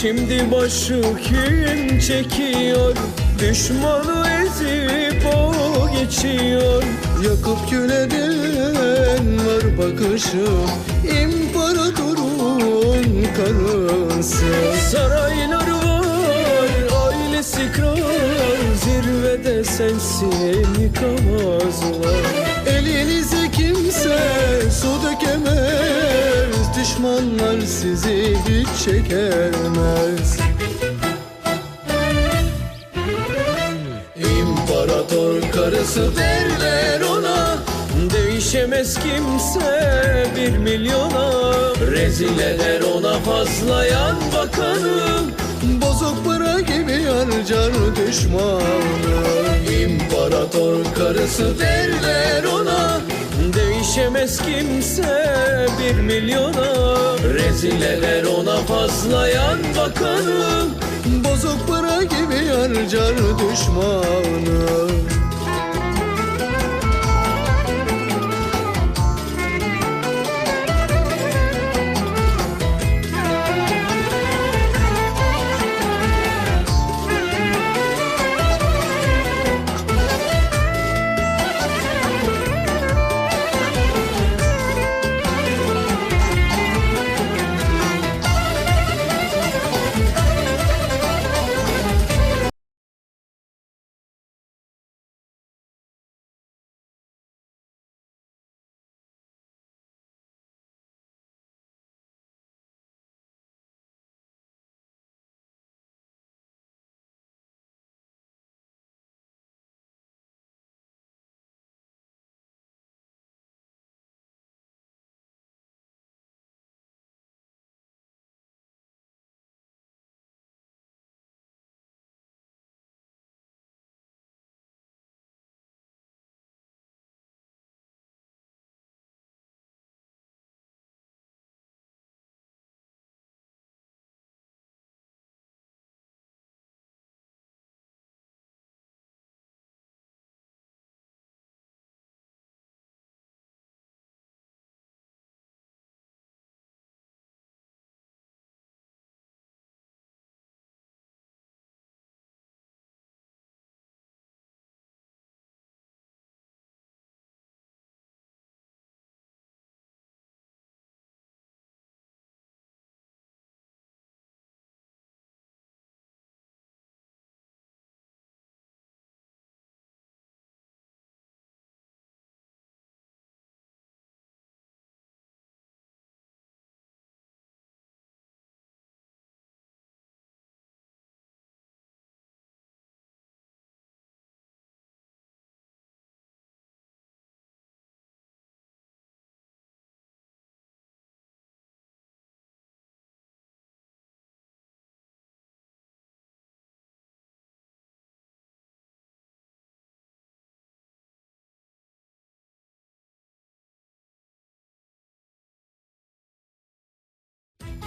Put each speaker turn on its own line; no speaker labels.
Şimdi başı kim çekiyor? Düşmanı ezip o geçiyor.
Yakıp eden var bakışı. İmparatorun karısı.
Saraylar var ailesi kral. Zirvede sensin yıkamazlar
Elinize sizi hiç çekemez İmparator karısı derler ona
Değişemez kimse bir milyona. Rezil eder ona fazlayan bakanım
Bozuk para gibi harcar düşmanı. İmparator karısı derler ona
Değişemez kimse bir milyona Rezil eder ona fazlayan bakanım
Bozuk para gibi harcar düşmanı